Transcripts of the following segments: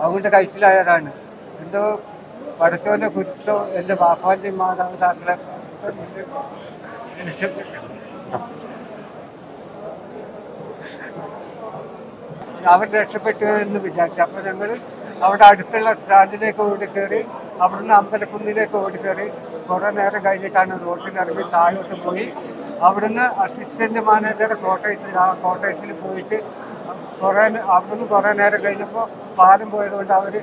അതുകൊണ്ട് കഴിച്ചിലായതാണ് എന്തോ പഠിത്തവന്റെ കുരുത്തോ എന്റെ ബാപ്പാന്റെ മാതാപിതാക്കളെ അവർ രക്ഷപ്പെട്ടു എന്ന് വിചാരിച്ചു. അപ്പൊ ഞങ്ങൾ അവിടെ അടുത്തുള്ള സ്റ്റാൻഡിലേക്ക് ഓടി കയറി അവിടുന്ന് അമ്പലക്കുന്നിലേക്ക് ഓടി കയറി കുറെ നേരം കഴിഞ്ഞിട്ടാണ് റോട്ടിലിറങ്ങി താഴോട്ട് പോയി. അവിടുന്ന് അസിസ്റ്റന്റ് മാനേജർ കോട്ടേഴ്സിൽ ആ കോട്ടേഴ്സിൽ പോയിട്ട് കുറെ അവിടുന്ന് കുറെ നേരം കഴിഞ്ഞപ്പോൾ പാലം പോയതുകൊണ്ട് അവർ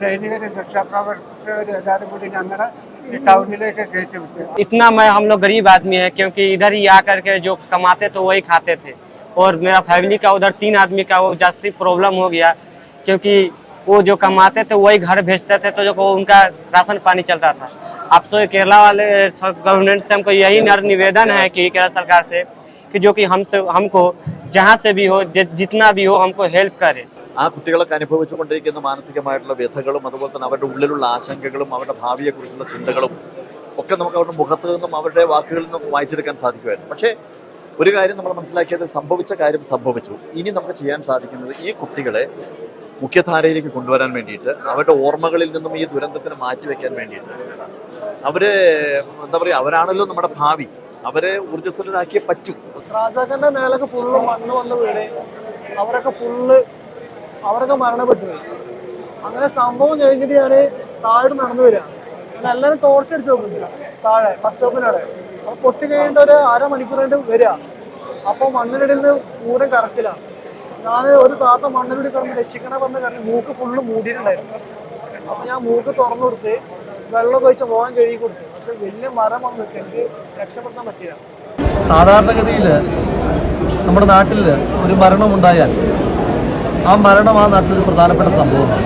സൈനികരും രക്ഷാപ്രവർത്തകരും എല്ലാവരും കൂടി ഞങ്ങളെ ഈ ടൗണിലേക്ക് കയറ്റി വിട്ടു इतना मैं हम लोग गरीब आदमी है क्योंकि इधर ही आकर के जो कमाते तो वही खाते थे और मेरा फैमिली का उधर तीन आदमी का वो जास्ती प्रॉब्लम हो गया क्योंकि वो जो कमाते थे वही घर भेजते थे तो जो वो उनका राशन पानी चलता था अब तो केरला वाले गवर्नमेंट से हमको यही नर निवेदन है कि केरला सरकार से कि जो कि हमसे हमको ജഹാ സെ ബി ഹോ ജിത്നാ ബി ഹോ हमको ഹെൽപ്പ് കരെ ആ കുട്ടികളൊക്കെ അനുഭവിച്ചുകൊണ്ടിരിക്കുന്ന മാനസികമായിട്ടുള്ള വ്യഥകളും അതുപോലെ തന്നെ അവരുടെ ഉള്ളിലുള്ള ആശങ്കകളും അവരുടെ ഭാവിയെക്കുറിച്ചുള്ള ചിന്തകളും ഒക്കെ നമുക്ക് അവരുടെ മുഖത്ത് നിന്നും അവരുടെ വാക്കുകളിൽ നിന്നും വായിച്ചെടുക്കാൻ സാധിക്കുമായിരുന്നു. പക്ഷേ ഒരു കാര്യം നമ്മൾ മനസ്സിലാക്കിയത് സംഭവിച്ച കാര്യം സംഭവിച്ചു. ഇനി നമുക്ക് ചെയ്യാൻ സാധിക്കുന്നത് ഈ കുട്ടികളെ മുഖ്യധാരയിലേക്ക് കൊണ്ടുവരാൻ വേണ്ടിയിട്ട് അവരുടെ ഓർമ്മകളിൽ നിന്നും ഈ ദുരന്തത്തിന് മാറ്റിവെക്കാൻ വേണ്ടിയിട്ട്. അവർ എന്താ പറയുക അവരാണല്ലോ നമ്മുടെ ഭാവി. അവരെ ഊർജസ്വലരാക്കിയേ പറ്റൂ. രാജാക്കന്റെ മേലൊക്കെ ഫുള്ള് മണ്ണ് വന്ന് വീണ്. അവരൊക്കെ ഫുള്ള് അവരൊക്കെ മരണപ്പെട്ടു അങ്ങനെ സംഭവം കഴിഞ്ഞിട്ട് ഞാൻ താഴെ നടന്നു വരിക. ഞാൻ എല്ലാവരും ടോർച്ച് അടിച്ച് നോക്കുന്നില്ല താഴെ ബസ് സ്റ്റോപ്പിനവിടെ അപ്പൊ പൊട്ടി കഴിഞ്ഞിട്ട് ഒരു അരമണിക്കൂർ കഴിഞ്ഞിട്ട് വരിക. അപ്പോൾ മണ്ണിനിടയിൽ നിന്ന് പൂരം കറച്ചിലാണ് ഞാൻ ഒരു താത്ത മണ്ണിലൂടെ കിടന്ന് രക്ഷിക്കണ പറഞ്ഞ കാരണം മൂക്ക് ഫുള്ള് മൂടിയിട്ടുണ്ടായിരുന്നു. അപ്പൊ ഞാൻ മൂക്ക് തുറന്നു കൊടുത്ത് വെള്ളം ഒഴിച്ച് പോകാൻ കഴുകി കൊടുത്തു. പക്ഷെ വലിയ മരം വന്നിട്ട് എനിക്ക് രക്ഷപ്പെടുത്താൻ പറ്റില്ല സാധാരണഗതിയിൽ നമ്മുടെ നാട്ടിൽ ഒരു മരണമുണ്ടായാൽ ആ മരണം ആ നാട്ടിലൊരു പ്രധാനപ്പെട്ട സംഭവമാണ്.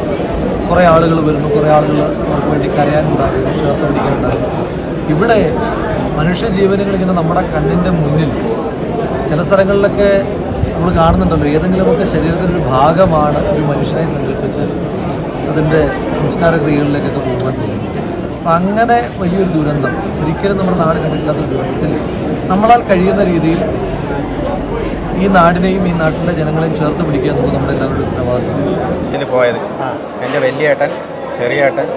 കുറേ ആളുകൾ വരുന്നു കുറേ ആളുകൾ അവർക്ക് വേണ്ടി കരയാനുണ്ടാകും ചേർത്ത് ഇവിടെ മനുഷ്യ ജീവനുകൾ ഇങ്ങനെ നമ്മുടെ കണ്ണിന്റെ മുന്നിൽ ചില സ്ഥലങ്ങളിലൊക്കെ നമ്മൾ കാണുന്നുണ്ടല്ലോ. ഏതെങ്കിലുമൊക്കെ ശരീരത്തിന്റെ ഒരു ഭാഗമാണ് ഒരു മനുഷ്യനെ സങ്കല്പിച്ച് അതിന്റെ സംസ്കാര ക്രിയകളിലേക്കൊക്കെ പോകാൻ അപ്പം അങ്ങനെ വലിയൊരു ദുരന്തം ഒരിക്കലും നമ്മുടെ നാട് കണ്ടിട്ടില്ലാത്ത ദുരന്തത്തിൽ നമ്മളാൽ കഴിയുന്ന രീതിയിൽ ഈ നാടിനെയും ഈ നാട്ടിലെ ജനങ്ങളെയും ചേർത്ത് പിടിക്കുക എന്നുള്ളത് നമ്മുടെ എല്ലാവരുടെയും ഉത്തരവാദിത്വം. ഇതിന് പോയത് എന്റെ വലിയേട്ടൻ ചെറിയേട്ടൻ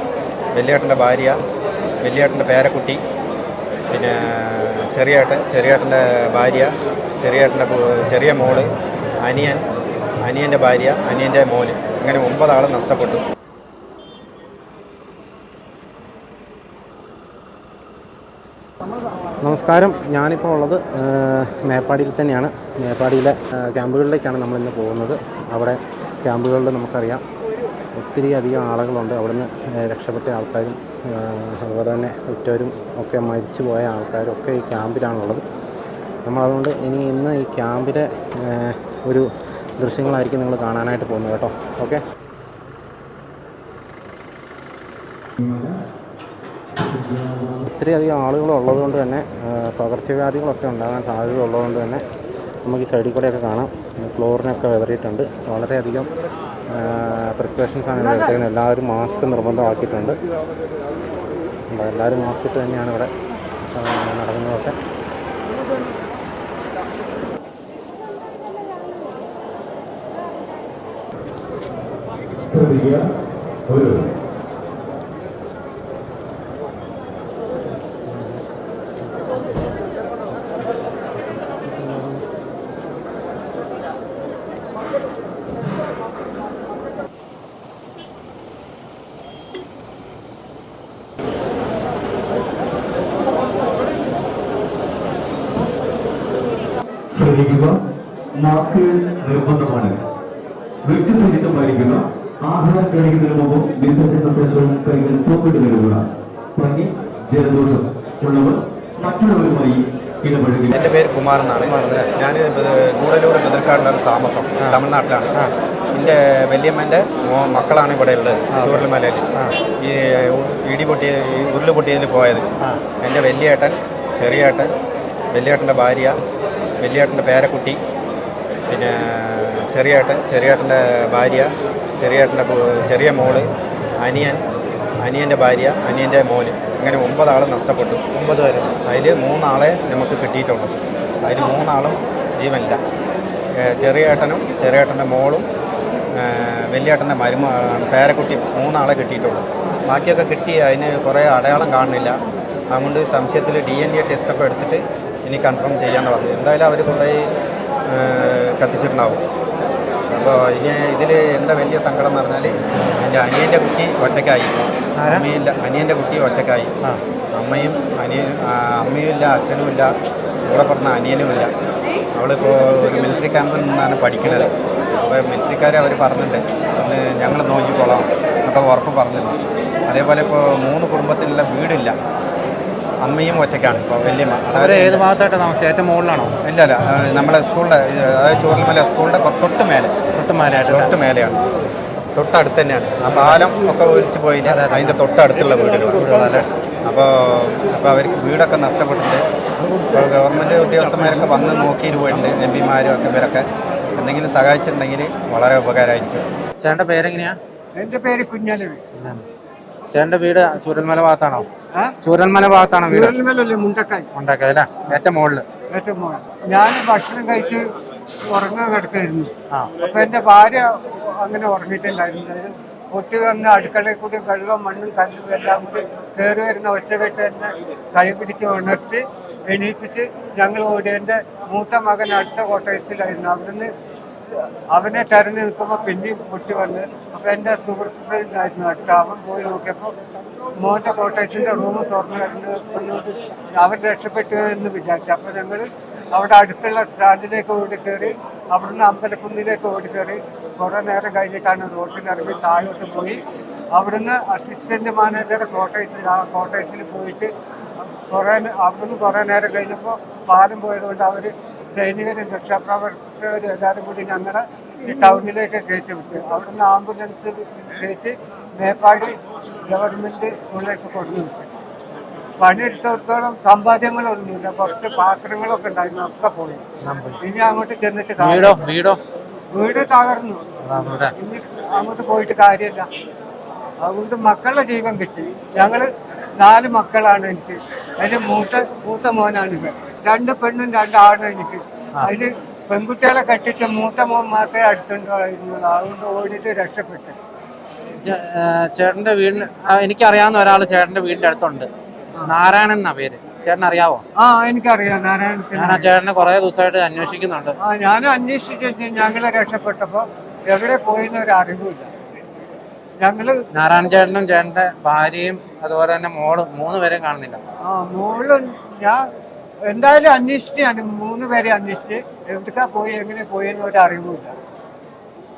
വലിയേട്ടന്റെ ഭാര്യ വലിയേട്ടന്റെ പേരക്കുട്ടി പിന്നെ ചെറിയേട്ടൻ ചെറിയേട്ടന്റെ ഭാര്യ ചെറിയേട്ടന്റെ ചെറിയ മോൾ അനിയൻ അനിയന്റെ ഭാര്യ അനിയന്റെ മോന്. അങ്ങനെ ഒമ്പതാൾ നഷ്ടപ്പെട്ടു. നമസ്കാരം. ഞാനിപ്പോൾ ഉള്ളത് മേപ്പാടിയിൽ തന്നെയാണ്. മേപ്പാടിയിലെ ക്യാമ്പുകളിലേക്കാണ് നമ്മളിന്ന് പോകുന്നത്. അവിടെ ക്യാമ്പുകളിൽ നമുക്കറിയാം ഒത്തിരി അധികം ആളുകളുണ്ട്. അവിടുന്ന് രക്ഷപ്പെട്ട ആൾക്കാരും അതുപോലെ തന്നെ ഉറ്റവരും ഒക്കെ മരിച്ചു പോയ ആൾക്കാരും ഒക്കെ ഈ ക്യാമ്പിലാണുള്ളത്. നമ്മളതുകൊണ്ട് ഇനി ഇന്ന് ഈ ക്യാമ്പിലെ ഒരു ദൃശ്യങ്ങളായിരിക്കും നിങ്ങൾ കാണാനായിട്ട് പോകുന്നത് കേട്ടോ. ഓക്കെ? ഒത്തിരിയധികം ആളുകൾ ഉള്ളതുകൊണ്ട് തന്നെ പകർച്ചവ്യാധികളൊക്കെ ഉണ്ടാകാൻ സാധ്യത ഉള്ളതുകൊണ്ട് തന്നെ നമുക്ക് ഈ സൈഡിൽ കൂടെയൊക്കെ കാണാം. ക്ലോറിനൊക്കെ വിതറിയിട്ടുണ്ട്. വളരെയധികം പ്രിക്കോഷൻസാണ് ഇവിടെ എടുത്തേക്കുന്നത് എല്ലാവരും മാസ്ക് നിർബന്ധമാക്കിയിട്ടുണ്ട്. എല്ലാവരും മാസ്ക് ഇട്ട് തന്നെയാണ് ഇവിടെ നടക്കുന്നതൊക്കെ. ശ്രദ്ധിക്കുക ആഹാരം കഴിക്കുന്നതിന് മുമ്പും വിസർജന ശേഷവും കൈകൾ സോപ്പിട്ട് കഴുകുക പനി ജലദോഷം ഉള്ളവർ മറ്റുള്ളവരുമായി എന്റെ പേര് കുമാർ എന്നാണ്. ഞാൻ ഗൂഡലൂർ ബദർക്കാടിലാണ് താമസം തമിഴ്നാട്ടിലാണ്. എന്റെ വല്യമ്മന്റെ മക്കളാണ് ഇവിടെ ഉള്ളത് ചൂരൽമലയിൽ ഈ ഇടി പൊട്ടിയ ഈ ഉരുൾ പൊട്ടിയതിൽ പോയത്. എന്റെ വലിയേട്ടൻ ചെറിയേട്ടൻ വലിയേട്ടന്റെ ഭാര്യ വലിയേട്ടന്റെ പേരക്കുട്ടി പിന്നെ ചെറിയേട്ടൻ ചെറിയേട്ടന്റെ ഭാര്യ ചെറിയേട്ടന്റെ ചെറിയ മോൾ അനിയൻ അനിയന്റെ ഭാര്യ അനിയന്റെ മോന്. ഇങ്ങനെ ഒമ്പതാൾ നഷ്ടപ്പെട്ടു. ഒമ്പത് പേര്. അതിൽ മൂന്നാളെ നമുക്ക് കിട്ടിയിട്ടുള്ളൂ. അതിൽ മൂന്നാളും ജീവനില്ല. ചെറിയേട്ടനും ചെറിയ ഏട്ടനും ചെറിയ ഏട്ടന്റെ മോളും വലിയേട്ടന്റെ മരുമ പേരക്കുട്ടി മൂന്നാളെ കിട്ടിയിട്ടുള്ളൂ. ബാക്കിയൊക്കെ കിട്ടി അതിന് കുറേ അടയാളം കാണുന്നില്ല. അതുകൊണ്ട് സംശയത്തിൽ ഡി എൻ ഡി ടെസ്റ്റൊക്കെ എടുത്തിട്ട് ഇനി കൺഫേം ചെയ്യാമെന്ന് പറഞ്ഞു. എന്തായാലും അവർ കുറേ കത്തിച്ചിട്ടുണ്ടാവും. അപ്പോൾ ഇനി ഇതിൽ എന്താ വലിയ സങ്കടം എന്ന് പറഞ്ഞാൽ എന്റെ അനിയന്റെ കുട്ടി ഒറ്റക്കായി അമ്മയില്ല അനിയന്റെ കുട്ടി ഒറ്റക്കായി അമ്മയും അനിയനും അമ്മയും ഇല്ല അച്ഛനും ഇല്ല കൂടെ പറഞ്ഞ അനിയനും ഇല്ല. അവളിപ്പോൾ ഒരു മിലിറ്ററി ക്യാമ്പിൽ നിന്നാണ് പഠിക്കുന്നത്. അപ്പോൾ മിലിറ്ററിക്കാർ അവർ പറഞ്ഞിട്ടുണ്ട് അന്ന് ഞങ്ങൾ നോക്കിക്കോളാം എന്നൊക്കെ ഉറപ്പ് പറഞ്ഞിട്ടുണ്ട്. അതേപോലെ ഇപ്പോൾ മൂന്ന് കുടുംബത്തിനുള്ള വീടില്ല. അമ്മയും ഒറ്റയ്ക്കാണ്. ഇപ്പോൾ വല്യമ്മ അവർ ഏത് ഭാഗത്തായിട്ടാണ് താമസം ഏറ്റവും മുകളിലാണോ? ഇല്ല അല്ല നമ്മുടെ സ്കൂളിന്റെ അതായത് ചോറിമല സ്കൂളിന്റെ തൊട്ട് മേലെ. തൊട്ടുമാലായിട്ട് തൊട്ട് മേലെയാണ്. തൊട്ടടുത്ത് തന്നെയാണ്. ആ പാലം ഒക്കെ ഒലിച്ചു പോയി അതിന്റെ തൊട്ടടുത്തുള്ള വീടുകളാണ്. അപ്പോൾ അപ്പോൾ അവർക്ക് വീടൊക്കെ നഷ്ടപ്പെട്ടിട്ട് ഇപ്പോൾ ഗവൺമെന്റ് ഉദ്യോഗസ്ഥന്മാരൊക്കെ വന്ന് നോക്കിയിട്ട് പോയിട്ടുണ്ട്. എം പിമാരും ഒക്കെ ഇവരൊക്കെ എന്തെങ്കിലും സഹായിച്ചിട്ടുണ്ടെങ്കിൽ വളരെ ഉപകാരമായിരിക്കും. ചേട്ടന്റെ പേരെങ്ങനെയാണ് എന്റെ പേര് കുഞ്ഞാലവി. ചേട്ടന്റെ വീട് ചൂരൽമല ഭാഗത്താണോ? ചൂരൽമല ഭാഗത്താണോ വീട്? ചൂരൽമേലല്ലേ മുണ്ടക്കായി ഉണ്ടാക്കിയത് അല്ലേ? ഏറ്റവും മുകളിൽ ഏറ്റവും മുകളിൽ ഞാൻ ഭക്ഷണം കഴിച്ച് ഉറങ്ങാൻ കിടക്കായിരുന്നു. അപ്പൊ എന്റെ ഭാര്യ അങ്ങനെ ഉറങ്ങിയിട്ടില്ലായിരുന്നു അത് പൊട്ടി വന്ന അടുക്കളയിൽ കൂടി വെള്ളവും മണ്ണും കല്ലും എല്ലാം കൂടി കയറി വരുന്ന ഒച്ചകെട്ട് എന്നെ കൈ പിടിച്ച് ഉണർത്തി എണീപ്പിച്ച് ഞങ്ങൾ ഓടി എന്റെ മൂത്ത മകൻ അടുത്ത കോട്ടേഴ്സിലായിരുന്നു അവിടുന്ന് അവനെ തെരഞ്ഞു നിൽക്കുമ്പോൾ പിന്നെയും പൊട്ടി വന്ന് അപ്പൊ എന്റെ സുഹൃത്തുണ്ടായിരുന്നു അടുത്ത അവൻ പോയി നോക്കിയപ്പോൾ മോന്റെ കോട്ടേഴ്സിന്റെ റൂം തുറന്നു കിടന്ന് അവൻ രക്ഷപ്പെട്ടു എന്ന് വിചാരിച്ചു. അപ്പൊ ഞങ്ങൾ അവിടെ അടുത്തുള്ള സ്റ്റാൻഡിലേക്ക് ഓടി കയറി അവിടുന്ന് അമ്പലക്കുന്നിലേക്ക് ഓടി കയറി കുറെ നേരം കഴിഞ്ഞിട്ടാണ് റോട്ടിലിറങ്ങി താഴോട്ട് പോയി. അവിടുന്ന് അസിസ്റ്റന്റ് മാനേജർ കോട്ടേഴ്സിൽ ആ കോട്ടേഴ്സിൽ പോയിട്ട് കുറെ അവിടുന്ന് കുറെ നേരം കഴിഞ്ഞപ്പോൾ പാലം പോയതുകൊണ്ട് അവർ സൈനികരും രക്ഷാപ്രവർത്തകരും എല്ലാവരും കൂടി ഞങ്ങളെ ഈ ടൗണിലേക്ക് കയറ്റി വിട്ടു. അവിടുന്ന് ആംബുലൻസ് കയറ്റി മേപ്പാടി ഗവൺമെന്റ് സ്കൂളിലേക്ക് കൊണ്ടു വിട്ടു. പണിയെടുത്തോളം സമ്പാദ്യങ്ങളൊന്നുമില്ല. കുറച്ച് പാത്രങ്ങളൊക്കെ ഉണ്ടായിരുന്നു ഒക്കെ പോയി. ഇനി അങ്ങോട്ട് ചെന്നിട്ട് വീടോ? കാര്യം വീടോ? വീട് തകർന്നു. ഇനി അങ്ങോട്ട് പോയിട്ട് കാര്യമില്ല. അതുകൊണ്ട് മക്കളുടെ ജീവൻ കിട്ടി. ഞങ്ങൾ നാല് മക്കളാണ് എനിക്ക്. അതിന് മൂത്ത മൂത്ത മോനാണ് ഇത് രണ്ട് പെണ്ണും രണ്ട് ആണും എനിക്ക് അതിന് പെൺകുട്ടികളെ കെട്ടിച്ച മൂത്ത മോൻ മാത്രമേ അടുത്തുണ്ടായിരുന്നു അതുകൊണ്ട് ഓടിട്ട് രക്ഷപ്പെട്ടു. ചേട്ടന്റെ വീടിന് എനിക്ക് എനിക്കറിയാവുന്ന ഒരാൾ ചേട്ടന്റെ വീടിന്റെ അടുത്തുണ്ട്. നാരായണൻ എന്നാ പേര്? ചേട്ടൻ അറിയാവോ? ആ എനിക്കറിയാം. നാരായണത്തിന് ഞാൻ ആ ചേട്ടനെ കുറെ ദിവസമായിട്ട് അന്വേഷിക്കുന്നുണ്ട്. ആ ഞാനും അന്വേഷിച്ചു ഞങ്ങളെ രക്ഷപ്പെട്ടപ്പോ എവിടെ പോയിന്ന് ഒരു അറിവില്ല ഞങ്ങൾ നാരായണ ചേട്ടനും ചേട്ടന്റെ ഭാര്യയും അതുപോലെ തന്നെ മോളും മൂന്ന് പേരെയും കാണുന്നില്ല. ആ മോളും ഞാൻ എന്തായാലും അന്വേഷിച്ച് ഞാൻ മൂന്ന് പേരെ അന്വേഷിച്ച് എവിടേക്കാ പോയി എങ്ങനെ പോയി എന്ന് ഒരു അറിവില്ല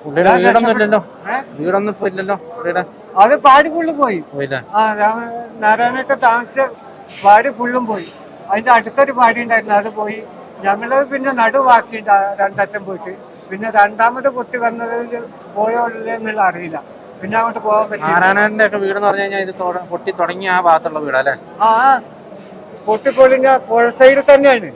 പുള്ളിയുടെ വീടൊന്നും ഇല്ലല്ലോ. വീടൊന്നും ഇപ്പൊ ഇല്ലല്ലോ പുള്ളിയുടെ. അത് പാടി ഫുള്ളും പോയി. ആ നാരായണത്തെ താമസിച്ച പാടി ഫുള്ളും പോയി. അതിന്റെ അടുത്തൊരു പാടി ഉണ്ടായിരുന്നു അത് പോയി. ഞങ്ങൾ പിന്നെ നടുവാക്കി രണ്ടറ്റം പോയിട്ട്. പിന്നെ രണ്ടാമത് പൊട്ടി വന്നത് പോയോ എന്നുള്ള അറിയില്ല. പിന്നെ അങ്ങോട്ട് പോകാൻ പറ്റില്ല നാരായണന്റെ ഒക്കെ വീടെന്ന് പറഞ്ഞു കഴിഞ്ഞാൽ ഇത് പൊട്ടി തുടങ്ങിയ ആ ഭാഗത്തുള്ള വീടല്ലേ ആ. പൊട്ടിപ്പൊളിഞ്ഞ പുഴ സൈഡിൽ തന്നെയാണ്.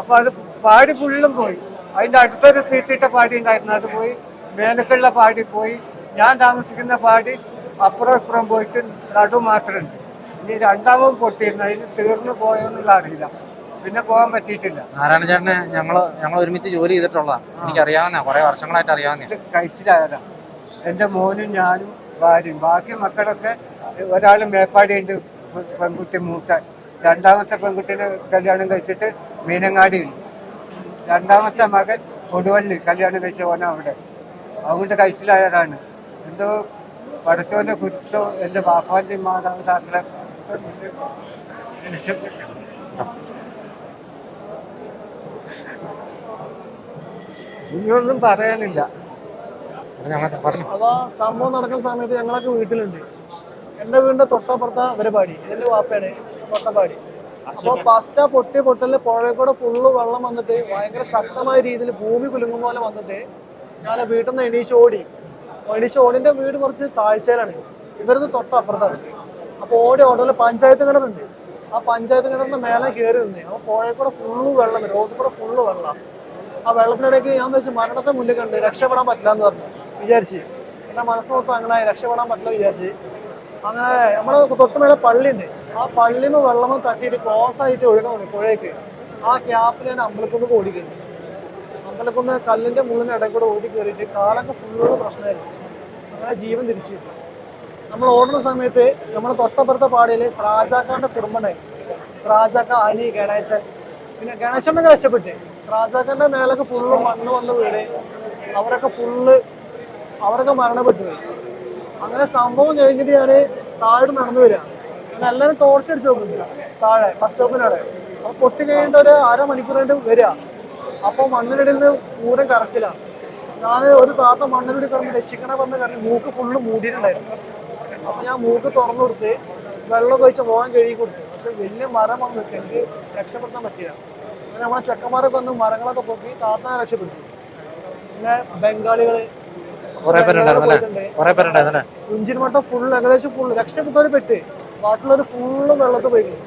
അപ്പൊ അത് പാടി ഫുള്ളും പോയി. അതിന്റെ അടുത്തൊരു സീറ്റിട്ട പാടി ഉണ്ടായിരുന്നു. അത് പോയി. മേലക്കുള്ള പാടി പോയി. ഞാൻ താമസിക്കുന്ന പാടി അപ്പുറം ഇപ്പുറം പോയിട്ട് നടു മാത്രമുണ്ട്. ഇനി രണ്ടാമതും പൊട്ടിയിരുന്നു. അതിന് തീർന്നു പോയോന്നുള്ള അറിയില്ല. പിന്നെ പോകാൻ പറ്റിയിട്ടില്ല. നാരായണ ചേട്ടനെ ഞങ്ങൾ ഞങ്ങൾ ഒരുമിച്ച് ജോലി ചെയ്തിട്ടുള്ളതാ. എനിക്കറിയാവുന്ന കുറെ വർഷങ്ങളായിട്ട് അറിയാവുന്ന കഴിച്ചിലായതാ. എന്റെ മോനും ഞാനും ഭാര്യയും. ബാക്കി മക്കളൊക്കെ ഒരാൾ മേപ്പാടിയുണ്ട് പെൺകുട്ടി മൂത്ത രണ്ടാമത്തെ പെൺകുട്ടിനെ കല്യാണം കഴിച്ചിട്ട് മീനങ്ങാടിയിൽ. രണ്ടാമത്തെ മകൻ കൊടുവള്ളി കല്യാണം കഴിച്ച പോന അവിടെ. അതുകൊണ്ട് കഴിച്ചിലായതാണ് എന്തോ പഠിച്ചവന്റെ കുരുത്തോ എന്റെ ബാപ്പാന്റെ മാതാപിതാക്കളെ. ഇനിയൊന്നും പറയാനില്ല. അപ്പൊ സംഭവം നടക്കുന്ന സമയത്ത് ഞങ്ങളൊക്കെ വീട്ടിലുണ്ട്. എന്റെ വീടിന്റെ തൊട്ടപ്പുറത്ത പരിപാടി എന്റെ വാപ്പയാണ് തൊട്ടപ്പാടി അപ്പൊ ഫസ്റ്റ് ആ പൊട്ടി പൊട്ടലിൽ പുഴയിൽ കൂടെ ഫുള്ള് വെള്ളം വന്നിട്ട് ഭയങ്കര ശക്തമായ രീതിയിൽ ഭൂമി കുലുങ്ങും പോലെ വന്നിട്ട് ഞാൻ വീട്ടിൽ നിന്ന് എണീച്ച് ഓടി. എണീച്ച് ഓടിന്റെ വീട് കുറച്ച് താഴ്ചയിലാണ്. ഇവരത് തൊട്ടപ്പുറത്താണ്. അപ്പൊ ഓടി ഓടൽ പഞ്ചായത്ത് കിണറുണ്ട്. ആ പഞ്ചായത്ത് കിണറിന്റെ മേലെ കയറി നിന്ന് അപ്പൊ പുഴയിൽ കൂടെ ഫുള്ള് വെള്ളം റോഡിൽ കൂടെ ഫുള്ള് വെള്ളം. ആ വെള്ളത്തിനിടയ്ക്ക് ഞാൻ വെച്ച് മരണത്തെ മുന്നിൽ കണ്ട് രക്ഷപ്പെടാൻ പറ്റില്ല എന്ന് പറഞ്ഞു. വിചാരിച്ച്. എന്റെ മനസ്സ് മൊത്തം അങ്ങനെ രക്ഷപ്പെടാൻ പറ്റില്ല വിചാരിച്ച്. അങ്ങനെ നമ്മുടെ തൊട്ടുമേലെ പള്ളിയുണ്ട്. ആ പള്ളിയിൽ നിന്ന് വെള്ളം തട്ടിയിട്ട് ക്ലോസ് ആയിട്ട് ഒഴുകുന്നു പുഴയ്ക്ക് ആ ക്യാപ്പിൽ ഞാൻ അമ്പലക്കുന്ന് ഓടിക്കുന്നു അമ്പലക്കുന്ന് കല്ലിന്റെ മുള്ളിന് ഇടയിൽ കൂടെ ഓടി കയറിയിട്ട് കാലൊക്കെ ഫുള്ള് പ്രശ്നമായിരുന്നു. അങ്ങനെ ജീവൻ തിരിച്ചു നമ്മൾ ഓടുന്ന സമയത്ത് നമ്മുടെ തൊട്ടപ്പുറത്തെ പാടിയിൽ സ്രാജാക്കാന്റെ കുടുംബം ഉണ്ടായിരുന്നു സ്രാജാക്ക അനി ഗണേശൻ. പിന്നെ ഗണേശനൊക്കെ രക്ഷപ്പെട്ടേ. സ്രാജാക്കന്റെ മേലൊക്കെ ഫുള്ള് മണ്ണ് വന്ന് വീട്. അവരൊക്കെ ഫുള്ള് അവരൊക്കെ മരണപ്പെട്ടു അങ്ങനെ സംഭവം കഴിഞ്ഞിട്ട് ഞാൻ താഴെ നടന്നു വരിക. എല്ലാവരും ടോർച്ച് അടിച്ച് നോക്കുന്നുണ്ട്. താഴെ ബസ് സ്റ്റോപ്പിനവിടെ അപ്പോൾ പൊട്ടി കഴിയേണ്ട ഒരു അരമണിക്കൂർ കഴിഞ്ഞിട്ട് വരിക. അപ്പോൾ മണ്ണിനിടയിൽ നിന്ന് പൂരം കറച്ചിലാണ് ഞാൻ ഒരു താത്ത മണ്ണിലൂടെ കിടന്ന് രക്ഷിക്കണ പറഞ്ഞ കാരണം മൂക്ക് ഫുള്ള് മൂടിയിട്ടുണ്ടായിരുന്നു. അപ്പൊ ഞാൻ മൂക്ക് തുറന്നു കൊടുത്ത് വെള്ളം ഒഴിച്ച് പോകാൻ കഴുകി കൊടുത്തു. പക്ഷെ വലിയ മരം വന്ന് എനിക്ക് രക്ഷപ്പെടുത്താൻ പറ്റില്ല. അങ്ങനെ നമ്മളെ ചെക്കന്മാരൊക്കെ വന്ന് മരങ്ങളൊക്കെ പൊക്കി താത്ത രക്ഷപ്പെട്ടു പിന്നെ ബംഗാളികൾ കുറെ മട്ടം ഫുള്ള് ഫുൾ ഏകദേശം ഫുൾ രക്ഷപ്പെട്ടവര് പെട്ട്. ബാക്കിയുള്ളവർ ഫുള്ള് വെള്ളത്തിൽ പോയിട്ടുണ്ട്.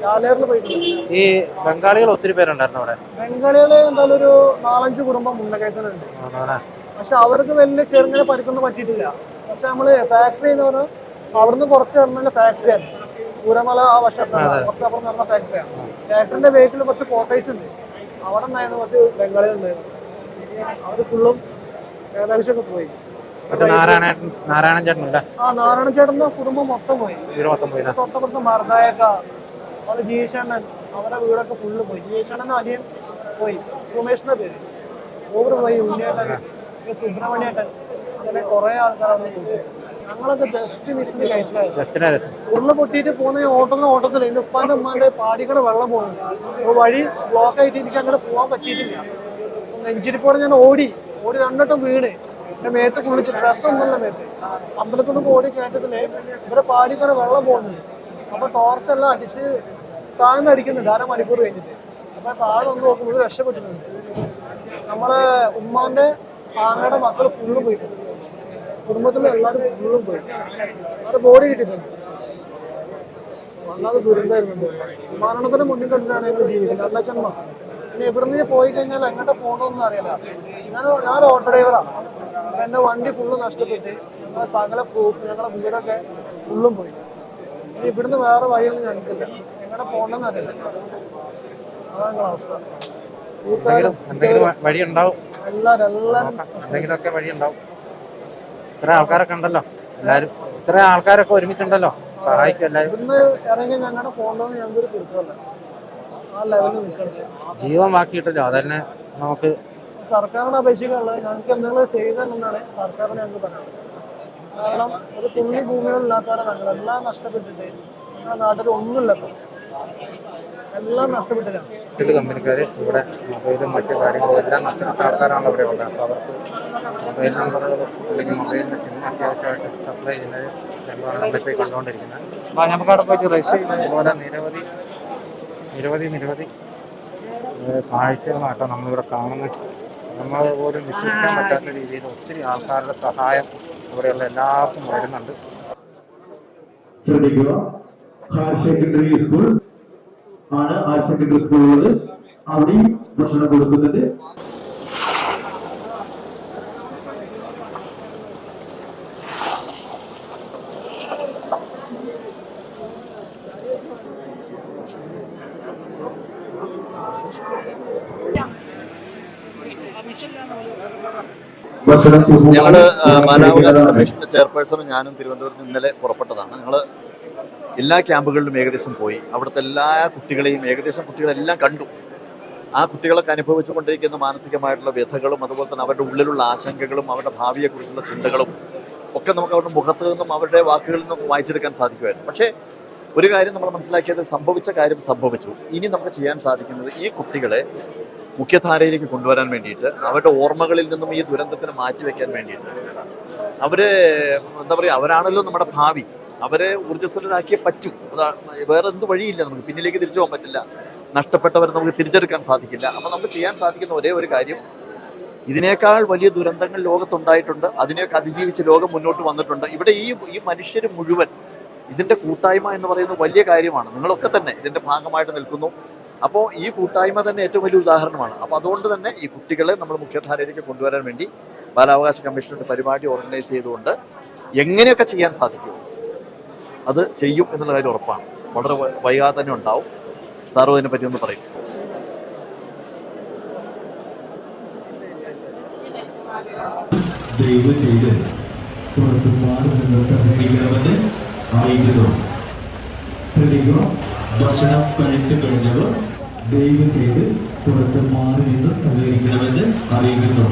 ചാലേറിൽ പോയിട്ടുണ്ട്. ഈ ബംഗാളികൾ ഒത്തിരി പേരുണ്ടായിരുന്നു അവിടെ. ബംഗാളികൾ എന്തായാലും ഒരു നാലഞ്ച് കുടുംബം മുന്നകയത്തിലുണ്ട് ആണോ? പക്ഷെ അവർക്ക് വലിയ ചെറുങ്ങനെ പരിക്കൊന്നും പറ്റിയിട്ടില്ല. പക്ഷെ നമ്മൾ ഫാക്ടറി എന്ന് പറഞ്ഞാൽ അവിടുന്ന് കുറച്ച് നടന്ന ഫാക്ടറിയാണ് ചൂരമല ആ വശത്താണ് കുറച്ച് അപ്പുറം നടന്ന ഫാക്ടറിയാണ് ഫാക്ടറിന്റെ ബേക്കിൽ കുറച്ച് കോട്ടേഴ്സ് ഉണ്ട്. അവിടെ നിന്നായിരുന്നു കുറച്ച് ബംഗാളികൾ ഉണ്ടായിരുന്നു അവർ ഫുള്ളും ഏകദേശമൊക്കെ പോയി. മറ്റേ നാരായണൻ ചേട്ടൻ അല്ലേ ആ ചേട്ടന്റെ കുടുംബം മൊത്തം പോയി. ഇവർ മൊത്തം പോയില്ല? തൊട്ടപ്പുറത്ത് മർദായക്ക അവർ ജീഷണ്ണൻ അവരുടെ വീടൊക്കെ ഫുള്ള് പോയി. ജീഷണ്ണൻ അനിയൻ പോയി. സുമേഷിന്റെ പേര്. ഓവർ പോയി ഉണ്ണിയേട്ടൻ സുബ്രഹ്മണ്യേട്ടൻ. അങ്ങനെ കുറെ ആൾക്കാരാണ് ഞങ്ങളൊക്കെ ജസ്റ്റ് മിസ്സിന് ഉരുൾ പൊട്ടിയിട്ട് പോകുന്ന ഓട്ടം ഓട്ടത്തിൽ ഉപ്പാന്റെ ഉമ്മാന്റെ പാടിക്കടെ വെള്ളം പോകുന്നു. വഴി ബ്ലോക്ക് ആയിട്ട് എനിക്ക് അങ്ങനെ പോകാൻ പറ്റിയിട്ടില്ല. നെഞ്ചിരിപ്പോടെ ഞാൻ ഓടി ഓടി രണ്ടോട്ടം വീണ്. എന്റെ മേത്ത് കുളിച്ച് ഡ്രസ് ഒന്നുമല്ല മേത്ത്. അമ്പലത്തിൽ നിന്ന് ഓടി കയറ്റത്തിൽ ഇവരെ പാടിക്കാണ് വെള്ളം പോകുന്നത്. അപ്പൊ ടോർച്ച് എല്ലാം അടിച്ച് താഴ്ന്ന് അടിക്കുന്നുണ്ട് അര മണിക്കൂർ കഴിഞ്ഞിട്ട്. അപ്പൊ താഴെ ഒന്ന് നോക്കുമ്പോൾ ഇവർ രക്ഷപ്പെട്ടിട്ടുണ്ട്. നമ്മളെ ഉമ്മാന്റെ ആങ്ങളുടെ മക്കൾ ഫുള്ളും പോയിട്ടുണ്ട് കുടുംബത്തിലെ എല്ലാവരും ഫുള്ളും പോയി. അവരുടെ ബോഡി കിട്ടിയിട്ടുണ്ട്. വല്ലാതെ ദുരന്തമായിരുന്നു. മരണത്തിന് മുന്നിൽ കണ്ടിട്ടാണ് ഞങ്ങൾ ജീവിക്കുന്നത്. അല്ല ജന്മം പിന്നെ ഇവിടുന്ന് പോയി കഴിഞ്ഞാൽ എങ്ങോട്ട് പോകണമെന്ന് അറിയില്ല ഞാൻ ഞാൻ ഓട്ടോ ഡ്രൈവറാണ് അപ്പൊ എന്റെ വണ്ടി ഫുള്ള് നഷ്ടപ്പെട്ട്. ഞങ്ങളെ സകല പ്രൂഫ് ഞങ്ങളെ വീടൊക്കെ ഫുള്ളും പോയി. ഇനി ഇവിടുന്ന് വേറെ വഴിയൊന്നും ഞങ്ങൾക്കില്ല. എങ്ങനെ പോകണമെന്ന് അറിയില്ല. അതാണ് ഞങ്ങളുടെ അവസ്ഥ. കൂട്ടുകാരും വഴി ഉണ്ടാവും എല്ലാരും എല്ലാരും എന്തെങ്കിലുമൊക്കെ വഴി ഉണ്ടാവും ഇത്ര ആൾക്കാരൊക്കെ ഉണ്ടല്ലോ. എല്ലാരും ഇത്ര ആൾക്കാരൊക്കെ ഒരുമിച്ചുണ്ടല്ലോ. സഹായിക്കും എല്ലാവരും ഇവിടുന്ന് ഇറങ്ങി ഞങ്ങളുടെ പോകണമെന്ന് ഞങ്ങൾക്കൊരു പിടുത്തമല്ല ആ ലെവലിൽ നിൽക്കണം ജീവൻ ബാക്കിയിട്ടല്ലോ. അതന്നെ നമുക്ക് സർക്കാരിനെ അപേക്ഷിക്കാനുള്ളത് ഞങ്ങൾക്ക് എന്തെങ്കിലും ചെയ്തെന്നാണ് സർക്കാരിനെ ഞങ്ങൾക്ക് പറയുന്നത് കാരണം ഒരു തുള്ളി ഭൂമികളില്ലാത്തവരെ ഞങ്ങൾ എല്ലാം നഷ്ടപ്പെട്ടിട്ട് ആ നാട്ടിൽ ഒന്നുമില്ല എല്ലാം നഷ്ടപ്പെട്ടിട്ടാണ്. മറ്റൊരു കമ്പനിക്കാർ ഇവിടെ മൊബൈലും മറ്റു കാര്യങ്ങളും എല്ലാം നഷ്ടപ്പെട്ട ആൾക്കാരാണ് ഇവിടെ ഉള്ളത്. അപ്പോൾ അവർക്ക് മൊബൈൽ നമ്പറുകൾ അല്ലെങ്കിൽ മൊബൈലിന്റെ സിം അത്യാവശ്യമായിട്ട് സപ്ലൈ ചെയ്യുന്നത് ഞങ്ങളാണ് നമ്മളിപ്പോൾ ഈ കണ്ടുകൊണ്ടിരിക്കുന്നത് അപ്പോൾ നമുക്ക് അവിടെ പോയിട്ട് രജിസ്റ്റർ ചെയ്യുന്നത് ഇതുപോലെ നിരവധി നിരവധി നിരവധി കാഴ്ചകളാട്ടോ നമ്മളിവിടെ കാണുന്നത്. നമ്മൾ പോലും വിശ്വസിക്കാൻ പറ്റാത്ത രീതിയിൽ ഒത്തിരി ആൾക്കാരുടെ സഹായം ഇവിടെയുള്ള എല്ലാവർക്കും വരുന്നുണ്ട്. ആണ് ഹയർ സെക്കൻഡറി സ്കൂളുകൾ അവിടെയും ഭക്ഷണം കൊടുക്കുന്നുണ്ട്. ഞങ്ങൾ ആ, ബാലാവകാശ കമ്മീഷന്റെ ചെയർപേഴ്സണും ഞാനും തിരുവനന്തപുരത്ത് ഇന്നലെ പുറപ്പെട്ടതാണ്. ഞങ്ങൾ എല്ലാ ക്യാമ്പുകളിലും ഏകദേശം പോയി. അവിടുത്തെ എല്ലാ കുട്ടികളെയും ഏകദേശം കുട്ടികളെല്ലാം കണ്ടു. ആ കുട്ടികളൊക്കെ അനുഭവിച്ചുകൊണ്ടിരിക്കുന്ന മാനസികമായിട്ടുള്ള വ്യഥകളും അതുപോലെ തന്നെ അവരുടെ ഉള്ളിലുള്ള ആശങ്കകളും അവരുടെ ഭാവിയെക്കുറിച്ചുള്ള ചിന്തകളും ഒക്കെ നമുക്ക് അവരുടെ മുഖത്ത് നിന്നും അവരുടെ വാക്കുകളിൽ നിന്നും വായിച്ചെടുക്കാൻ സാധിക്കുമായിരുന്നു. പക്ഷേ ഒരു കാര്യം നമ്മൾ മനസ്സിലാക്കിയത് സംഭവിച്ച കാര്യം സംഭവിച്ചു. ഇനി നമുക്ക് ചെയ്യാൻ സാധിക്കുന്നത് ഈ കുട്ടികളെ മുഖ്യധാരയിലേക്ക് കൊണ്ടുവരാൻ വേണ്ടിയിട്ട് അവരുടെ ഓർമ്മകളിൽ നിന്നും ഈ ദുരന്തത്തിന് മാറ്റിവെക്കാൻ വേണ്ടിയിട്ട്. അവർ എന്താ പറയുക അവരാണല്ലോ നമ്മുടെ ഭാവി. അവരെ ഊർജസ്വലരാക്കിയേ പറ്റൂ. അതാ വേറെ എന്ത് വഴിയില്ല നമുക്ക്. പിന്നിലേക്ക് തിരിച്ചു പോകാൻ പറ്റില്ല. നഷ്ടപ്പെട്ടവരെ നമുക്ക് തിരിച്ചെടുക്കാൻ സാധിക്കില്ല. അപ്പം നമുക്ക് ചെയ്യാൻ സാധിക്കുന്ന ഒരേ ഒരു കാര്യം ഇതിനേക്കാൾ വലിയ ദുരന്തങ്ങൾ ലോകത്തുണ്ടായിട്ടുണ്ട്. അതിനെയൊക്കെ അതിജീവിച്ച് ലോകം മുന്നോട്ട് വന്നിട്ടുണ്ട്. ഇവിടെ ഈ ഈ മനുഷ്യർ മുഴുവൻ ഇതിന്റെ കൂട്ടായ്മ എന്ന് പറയുന്നത് വലിയ കാര്യമാണ്. നിങ്ങളൊക്കെ തന്നെ ഇതിന്റെ ഭാഗമായിട്ട് നിൽക്കുന്നു. അപ്പോൾ ഈ കൂട്ടായ്മ തന്നെ ഏറ്റവും വലിയ ഉദാഹരണമാണ്. അപ്പോൾ അതുകൊണ്ട് തന്നെ ഈ കുട്ടികളെ നമ്മൾ മുഖ്യധാരയിലേക്ക് കൊണ്ടുവരാൻ വേണ്ടി ബാലാവകാശ കമ്മീഷനുടെ പരിപാടി ഓർഗനൈസ് ചെയ്തുകൊണ്ട് എങ്ങനെയൊക്കെ ചെയ്യാൻ സാധിക്കും? അത് ചെയ്യും എന്നുള്ള കാര്യം ഉറപ്പാണ്. വളരെ വൈകാതെ തന്നെ ഉണ്ടാവും. സാറും അതിനെ പറ്റി ഒന്ന് പറയും. ദയവ് ചെയ്ത് പുറത്ത് മാറി നിന്ന് സഹകരിക്കണമെന്ന് അറിയിക്കുന്നു ശ്രദ്ധിക്കുക ഭക്ഷണം കഴിച്ചു കഴിഞ്ഞവർ ദയവ് ചെയ്ത് പുറത്ത് മാറി നിന്ന് സഹകരിക്കണമെന്ന് അറിയിക്കുന്നു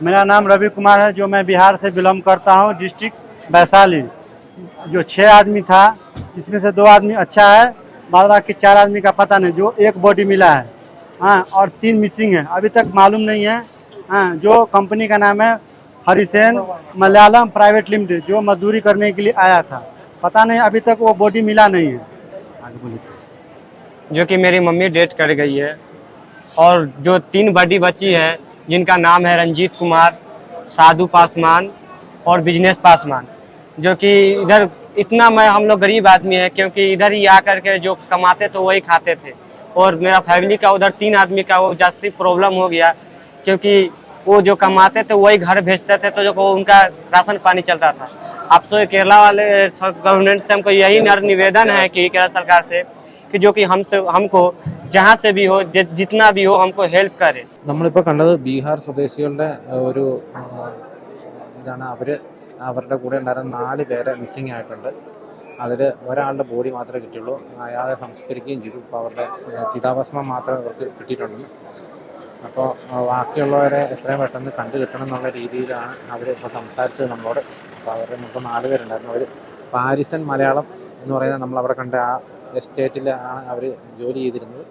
मेरा नाम रवि कुमार है जो मैं बिहार से बिलोंग करता हूँ डिस्ट्रिक्ट वैशाली जो छः आदमी था इसमें से दो आदमी अच्छा है बाद बाकी चार आदमी का पता नहीं जो एक बॉडी मिला है हाँ और तीन मिसिंग है अभी तक मालूम नहीं है हाँ जो कंपनी का नाम है हरिसेन मलयालम प्राइवेट लिमिटेड, जो मजदूरी करने के लिए आया था। पता नहीं, अभी तक वो बॉडी मिला नहीं है। आगे बोलिए। जो कि मेरी मम्मी डेट कर गई है। और जो तीन बड़ी बच्ची है, जिनका नाम है रंजीत कुमार, साधु पासवान और बिज़नेस पासवान, जो कि इधर इतना मैं हम लोग गरीब आदमी है, क्योंकि इधर ही आकर के जो कमाते तो वही खाते थे। और मेरा फैमिली का उधर तीन आदमी का वो जास्ती प्रॉब्लम हो गया, क्योंकि वो जो कमाते थे वही घर भेजते थे तो जो वो उनका राशन पानी चलता था आपसे केरला वाले गवर्नमेंट से हमको यही नर निवेदन है कि केरला सरकार से कि जो कि हमसे हमको जहाँ से भी हो जि- जितना भी हो हमको हेल्प करे നമ്മളിപ്പോൾ കണ്ടത് ബീഹാർ സ്വദേശികളുടെ ഏഹ്, ഒരു ആ, ഇതാണ് അവർ അവരുടെ കൂടെ ഉണ്ടായിരുന്ന നാല് പേരെ മിസ്സിങ് ആയിട്ടുണ്ട് അതിൽ ഒരാളുടെ ബോഡി മാത്രമേ കിട്ടിയുള്ളൂ അയാളെ സംസ്കരിക്കുകയും ചെയ്തു ഇപ്പോൾ അവരുടെ ഏഹ്, ചിതാഭസ്മം മാത്രമേ അവർക്ക് കിട്ടിയിട്ടുള്ളൂ അപ്പോൾ ബാക്കിയുള്ളവരെ എത്രയും പെട്ടെന്ന് കണ്ടു കിട്ടണം എന്നുള്ള രീതിയിലാണ് അവർ ഇപ്പോൾ സംസാരിച്ചത് നമ്മളോട്. അപ്പോൾ അവർ നമുക്ക് നാല് പേരുണ്ടായിരുന്നു. അവർ പാരിസൺ മലയാളം എന്ന് പറയുന്നത് നമ്മളവിടെ കണ്ട ആ എസ്റ്റേറ്റിലാണ് അവർ ജോലി ചെയ്തിരുന്നത്.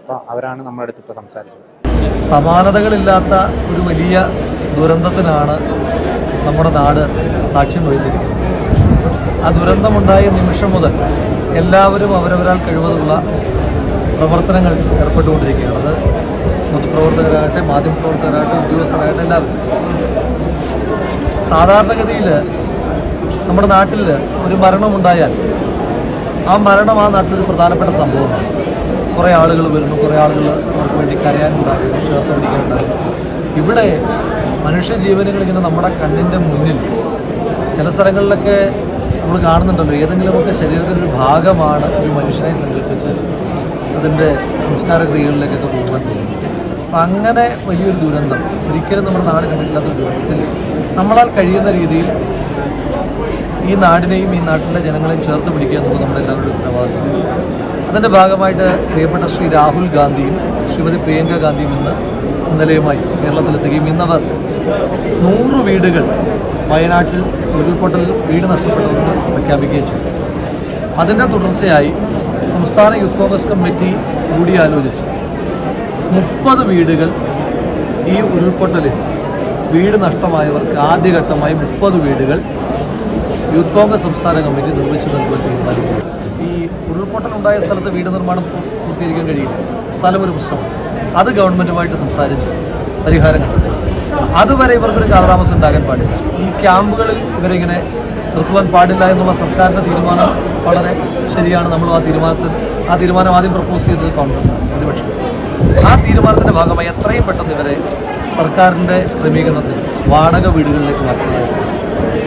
അപ്പോൾ അവരാണ് നമ്മുടെ അടുത്ത് ഇപ്പോൾ സംസാരിച്ചത്. സമാനതകളില്ലാത്ത ഒരു വലിയ ദുരന്തത്തിനാണ് നമ്മുടെ നാട് സാക്ഷ്യം വഹിച്ചിരിക്കുന്നത്. ആ ദുരന്തമുണ്ടായ നിമിഷം മുതൽ എല്ലാവരും അവരവരാൽ കഴിവതുള്ള പ്രവർത്തനങ്ങൾ ഏർപ്പെട്ടുകൊണ്ടിരിക്കുകയാണ്. അത് പൊതുപ്രവർത്തകരാകട്ടെ മാധ്യമപ്രവർത്തകരാകട്ടെ ഉദ്യോഗസ്ഥരാകട്ടെ എല്ലാവരും. സാധാരണഗതിയിൽ നമ്മുടെ നാട്ടിൽ ഒരു മരണമുണ്ടായാൽ ആ മരണം ആ നാട്ടിലൊരു പ്രധാനപ്പെട്ട സംഭവമാണ്. കുറേ ആളുകൾ വരുന്നു കുറേ ആളുകൾ അവർക്ക് വേണ്ടി കരയാനുണ്ടാകുന്നു ചേർത്ത് പിടിക്കാനുണ്ടാകുന്നു ഇവിടെ മനുഷ്യജീവനുകൾ ഇങ്ങനെ നമ്മുടെ കണ്ണിന്റെ മുന്നിൽ ചില സ്ഥലങ്ങളിലൊക്കെ നമ്മൾ കാണുന്നുണ്ടല്ലോ. ഏതെങ്കിലുമൊക്കെ ശരീരത്തിന്റെ ഒരു ഭാഗമാണ് ഒരു മനുഷ്യനെ സങ്കല്പിച്ച് അതിന്റെ സംസ്കാര ക്രിയകളിലേക്കൊക്കെ പോകുന്നത്. അപ്പം അങ്ങനെ വലിയൊരു ദുരന്തം ഒരിക്കലും നമ്മുടെ നാട് കണ്ടിട്ടില്ലാത്ത ദുരന്തത്തിൽ നമ്മളാൽ കഴിയുന്ന രീതിയിൽ ഈ നാടിനെയും ഈ നാട്ടിലെ ജനങ്ങളെയും ചേർത്ത് പിടിക്കുക എന്നുള്ളത് നമ്മുടെ എല്ലാവരുടെയും ഉത്തരവാദിത്തമാണ് അതിന്റെ ഭാഗമായിട്ട് പ്രിയപ്പെട്ട ശ്രീ രാഹുൽ ഗാന്ധിയും ശ്രീമതി പ്രിയങ്ക ഗാന്ധിയും ഇന്ന് ഇന്നലെയുമായി കേരളത്തിലെത്തുകയും ഇന്നവർ നൂറ് വീടുകൾ വയനാട്ടിൽ ഉരുൾപൊട്ടൽ വീട് നഷ്ടപ്പെട്ടവർക്ക് പ്രഖ്യാപിക്കുകയും ചെയ്തു. അതിന്റെ തുടർച്ചയായി സംസ്ഥാന യൂത്ത് കോൺഗ്രസ് കമ്മിറ്റി കൂടിയാലോചിച്ച് മുപ്പത് വീടുകൾ ഈ ഉരുൾപൊട്ടലിൽ വീട് നഷ്ടമായവർക്ക് ആദ്യഘട്ടമായി മുപ്പത് വീടുകൾ യൂത്ത് കോൺഗ്രസ് സംസ്ഥാന കമ്മിറ്റി നിർമ്മിച്ചു നൽകുക തീരുമാനിക്കുന്നു ഈ ഉരുൾപൊട്ടലുണ്ടായ സ്ഥലത്ത് വീട് നിർമ്മാണം പൂർത്തീകരിക്കാൻ കഴിയില്ല. സ്ഥലം ഒരു പ്രശ്നമാണ്. അത് ഗവൺമെന്റുമായിട്ട് സംസാരിച്ച് പരിഹാരം കണ്ടെത്തുക. അതുവരെ ഇവർക്കൊരു കാലതാമസം ഉണ്ടാകാൻ പാടില്ല. ഈ ക്യാമ്പുകളിൽ ഇവരിങ്ങനെ നിർത്തുവാൻ പാടില്ല എന്നുള്ള സർക്കാരിന്റെ തീരുമാനം വളരെ ശരിയാണ്. നമ്മൾ ആ തീരുമാനത്തിൽ ആ തീരുമാനം ആദ്യം പ്രപ്പോസ് ചെയ്തത് കോൺഗ്രസ്സാണ് ആ തീരുമാനത്തിന്റെ ഭാഗമായി എത്രയും പെട്ടെന്ന് ഇവരെ സർക്കാരിന്റെ ക്രമീകരണത്തിൽ വാടക വീടുകളിലേക്ക് മാറ്റുകയായിരുന്നു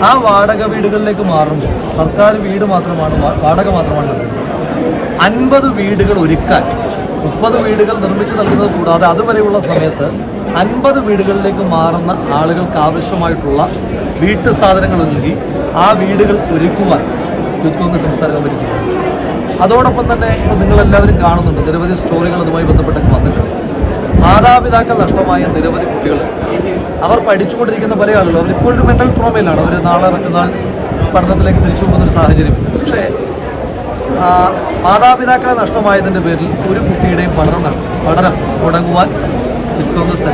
ആ വാടക വീടുകളിലേക്ക് മാറുമ്പോൾ സർക്കാർ വീട് മാത്രമാണ് വാടക മാത്രമാണ് നൽകുന്നത്. അൻപത് വീടുകൾ ഒരുക്കാൻ മുപ്പത് വീടുകൾ നിർമ്മിച്ച് നൽകുന്നത് കൂടാതെ അതുവരെയുള്ള സമയത്ത് അൻപത് വീടുകളിലേക്ക് മാറുന്ന ആളുകൾക്ക് ആവശ്യമായിട്ടുള്ള വീട്ടു സാധനങ്ങൾ നൽകി ആ വീടുകൾ ഒരുക്കുവാൻ യൂത്ത് കോൺഗ്രസ് സംസ്ഥാന അതോടൊപ്പം തന്നെ ഇപ്പോൾ നിങ്ങളെല്ലാവരും കാണുന്നുണ്ട്. നിരവധി സ്റ്റോറികൾ അതുമായി ബന്ധപ്പെട്ടൊക്കെ വന്നിട്ടുണ്ട്. മാതാപിതാക്കൾ നഷ്ടമായ നിരവധി കുട്ടികൾ അവർ പഠിച്ചുകൊണ്ടിരിക്കുന്ന പല ആളുകളും. അവരിപ്പോഴൊരു മെന്റൽ ട്രോമയിലാണ് അവർ നാളെ മറ്റന്നാൾ പഠനത്തിലേക്ക് തിരിച്ചു പോകുന്നൊരു സാഹചര്യം പക്ഷേ മാതാപിതാക്കളെ നഷ്ടമായതിന്റെ പേരിൽ ഒരു കുട്ടിയുടെയും പഠനം പഠനം മുടങ്ങുവാൻ യൂത്ത് കോൺഗ്രസ്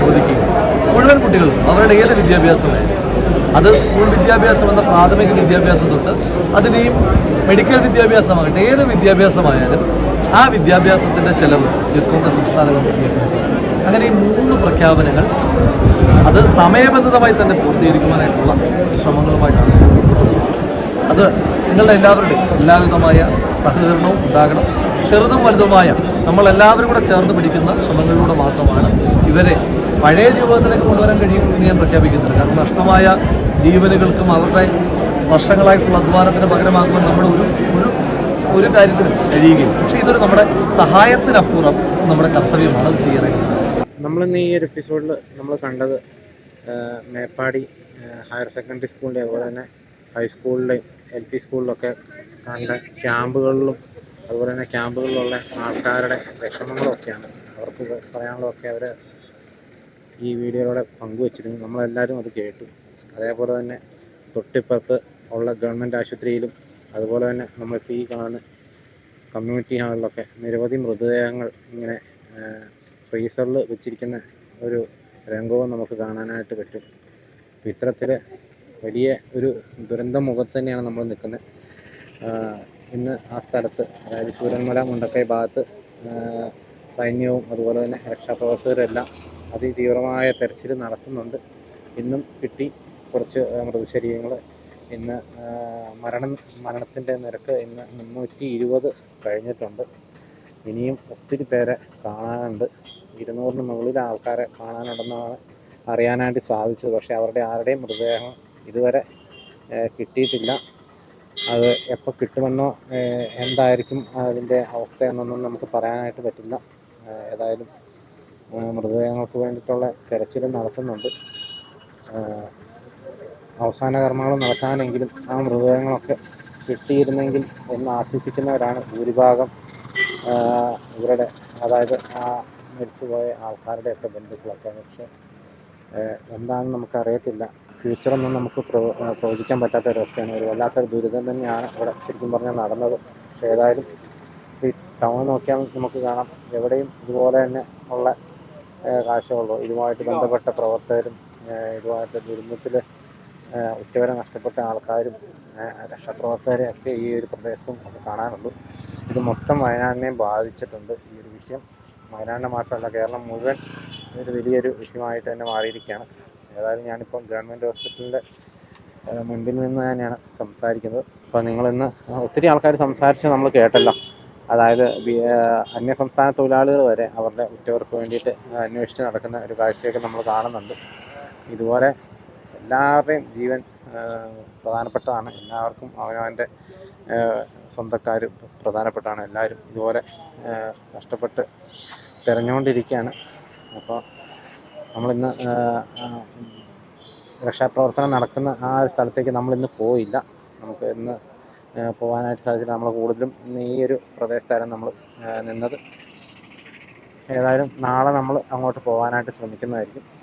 മുഴുവൻ കുട്ടികളും അവരുടെ ഏത് വിദ്യാഭ്യാസമായാലും. അത് സ്കൂൾ വിദ്യാഭ്യാസം എന്ന പ്രാഥമിക വിദ്യാഭ്യാസം തൊട്ട് അതിനെയും മെഡിക്കൽ വിദ്യാഭ്യാസമാകട്ടെ ഏത് വിദ്യാഭ്യാസമായാലും ആ വിദ്യാഭ്യാസത്തിന്റെ ചെലവ് യൂത്ത് കോൺഗ്രസ് സംസ്ഥാന കമ്മിറ്റി. അങ്ങനെ ഈ മൂന്ന് പ്രഖ്യാപനങ്ങൾ അത് സമയബന്ധിതമായി തന്നെ പൂർത്തീകരിക്കുവാനായിട്ടുള്ള ശ്രമങ്ങളുമായിട്ടാണ് അത് നിങ്ങളുടെ എല്ലാവരുടെയും എല്ലാവിധമായ സഹകരണവും ഉണ്ടാകണം. ചെറുതും വലുതുമായ നമ്മളെല്ലാവരും കൂടെ ചേർന്ന് പിടിക്കുന്ന ശ്രമങ്ങളിലൂടെ മാത്രമാണ് ഇവരെ പഴയ ജീവിതത്തിലേക്ക് കൊണ്ടുവരാൻ കഴിയും എന്ന് ഞാൻ പ്രഖ്യാപിക്കുന്നുണ്ട്. കാരണം നഷ്ടമായ ജീവനുകൾക്കും അവരുടെ വർഷങ്ങളായിട്ടുള്ള അധ്വാനത്തിന് പകരമാക്കുവാൻ നമ്മൾ ഒരു ഒരു ഒരു കാര്യത്തിനും കഴിയുകയും പക്ഷേ ഇതൊരു നമ്മുടെ സഹായത്തിനപ്പുറം നമ്മുടെ കർത്തവ്യമാണ് അത് ചെയ്യാനായിട്ട് നമ്മളിന്ന് ഈ ഒരു എപ്പിസോഡിൽ നമ്മൾ കണ്ടത് മേപ്പാടി ഹയർ സെക്കൻഡറി സ്കൂളിന്റെ അതുപോലെ തന്നെ ഹൈസ്കൂളിലെയും എൽ പി സ്കൂളിലൊക്കെ കണ്ട ക്യാമ്പുകളിലും അതുപോലെ തന്നെ ക്യാമ്പുകളിലുള്ള ആൾക്കാരുടെ വിഷമങ്ങളൊക്കെയാണ് അവർക്ക് പറയാനുള്ളതൊക്കെ അവർ ഈ വീഡിയോയിലൂടെ പങ്കുവച്ചിരുന്നു നമ്മളെല്ലാവരും അത് കേട്ടു. അതേപോലെ തന്നെ തൊട്ടിപ്പുറത്ത് ഉള്ള ഗവൺമെന്റ് ആശുപത്രിയിലും അതുപോലെ തന്നെ നമ്മളിപ്പോൾ ഈ കാണുന്ന കമ്മ്യൂണിറ്റി ഹാളിലൊക്കെ നിരവധി മൃതദേഹങ്ങൾ ഇങ്ങനെ ഫ്രീസറിൽ വെച്ചിരിക്കുന്ന ഒരു രംഗവും നമുക്ക് കാണാനായിട്ട് പറ്റും. ഇത്തരത്തിൽ വലിയ ഒരു ദുരന്ത മുഖത്ത് തന്നെയാണ് നമ്മൾ നിൽക്കുന്നത്. ഇന്ന് ആ സ്ഥലത്ത് അതായത് ചൂരന്മല മുണ്ടക്കൈ ഭാഗത്ത് സൈന്യവും അതുപോലെ തന്നെ രക്ഷാപ്രവർത്തകരെല്ലാം അതിതീവ്രമായ തെരച്ചിൽ നടത്തുന്നുണ്ട്. ഇന്നും കിട്ടി കുറച്ച് മൃതശരീരങ്ങൾ ഇന്ന് മരണം മരണത്തിന്റെ നിരക്ക് ഇന്ന് മുന്നൂറ്റി ഇരുപത് കഴിഞ്ഞിട്ടുണ്ട്. ഇനിയും ഒത്തിരി പേരെ കാണാനുണ്ട്. ഇരുന്നൂറിന് മുകളിൽ ആൾക്കാരെ കാണാനുണ്ടെന്നാണ് അറിയാനായിട്ട് സാധിച്ചത്. പക്ഷേ അവരുടെ ആരുടെയും മൃതദേഹം ഇതുവരെ കിട്ടിയിട്ടില്ല. അത് എപ്പോൾ കിട്ടുമെന്നോ എന്തായിരിക്കും അതിന്റെ അവസ്ഥ എന്നൊന്നും നമുക്ക് പറയാനായിട്ട് പറ്റില്ല. ഏതായാലും മൃതദേഹങ്ങൾക്ക് വേണ്ടിയിട്ടുള്ള തെരച്ചിൽ നടത്തുന്നുണ്ട്. അവസാന കർമ്മങ്ങൾ നടക്കാനെങ്കിലും ആ മൃതദേഹങ്ങളൊക്കെ കിട്ടിയിരുന്നെങ്കിൽ എന്ന് ആശ്വസിക്കുന്നവരാണ് ഭൂരിഭാഗം. ഇവരുടെ അതായത് ആ മരിച്ചുപോയ ആൾക്കാരുടെയൊക്കെ ബന്ധുക്കളൊക്കെ. പക്ഷേ എന്താണെന്ന് നമുക്കറിയത്തില്ല. ഫ്യൂച്ചറൊന്നും നമുക്ക് പ്രവ പ്രവചിക്കാൻ പറ്റാത്ത ഒരവസ്ഥയാണ് ഒരു വല്ലാത്തൊരു ദുരിതം തന്നെയാണ് ഇവിടെ ശരിക്കും പറഞ്ഞാൽ നടന്നത്. പക്ഷേ ഏതായാലും ഈ ടൗൺ നോക്കിയാൽ നമുക്ക് കാണാം. എവിടെയും ഇതുപോലെ തന്നെ ഉള്ള കാഴ്ചകളുള്ളൂ. ഇതുമായിട്ട് ബന്ധപ്പെട്ട പ്രവർത്തകരും ഇതുമായിട്ട് ദുരന്തത്തിൽ ഉറ്റവരെ നഷ്ടപ്പെട്ട ആൾക്കാരും രക്ഷാപ്രവർത്തകരെ ഒക്കെ ഈ ഒരു പ്രദേശത്തും നമുക്ക് കാണാനുള്ളൂ. ഇത് മൊത്തം വയനാടിനെയും ബാധിച്ചിട്ടുണ്ട് ഈ ഒരു വിഷയം. വയനാടിനെ മാത്രമല്ല കേരളം മുഴുവൻ ഒരു വലിയൊരു വിഷയമായിട്ട് തന്നെ മാറിയിരിക്കുകയാണ്. ഏതായാലും ഞാനിപ്പം ഗവൺമെന്റ് ഹോസ്പിറ്റലിന്റെ മുൻപിൽ നിന്ന് തന്നെയാണ് സംസാരിക്കുന്നത്. അപ്പോൾ നിങ്ങളിന്ന് ഒത്തിരി ആൾക്കാർ സംസാരിച്ച് നമ്മൾ കേട്ടല്ല. അതായത് അന്യ സംസ്ഥാന തൊഴിലാളികൾ വരെ അവരുടെ ഉറ്റവർക്ക് വേണ്ടിയിട്ട് അന്വേഷിച്ച് നടക്കുന്ന ഒരു കാഴ്ചയൊക്കെ നമ്മൾ കാണുന്നുണ്ട്. ഇതുപോലെ എല്ലാവരുടെയും ജീവൻ പ്രധാനപ്പെട്ടതാണ്. എല്ലാവർക്കും അവനവന്റെ സ്വന്തക്കാരും സ്വന്തക്കാർ പ്രധാനപ്പെട്ടാണ്. എല്ലാവരും ഇതുപോലെ കഷ്ടപ്പെട്ട് തിരഞ്ഞുകൊണ്ടിരിക്കുകയാണ്. അപ്പോൾ നമ്മളിന്ന് രക്ഷാപ്രവർത്തനം നടക്കുന്ന ആ ഒരു സ്ഥലത്തേക്ക് നമ്മളിന്ന് പോയില്ല. നമുക്ക് ഇന്ന് പോകാനായിട്ട് സാധിച്ചില്ല. നമ്മൾ കൂടുതലും ഈ ഒരു പ്രദേശത്തായിരുന്നു നമ്മൾ നിന്നത്. ഏതായാലും നാളെ നമ്മൾ അങ്ങോട്ട് പോകാനായിട്ട് ശ്രമിക്കുന്നതായിരിക്കും.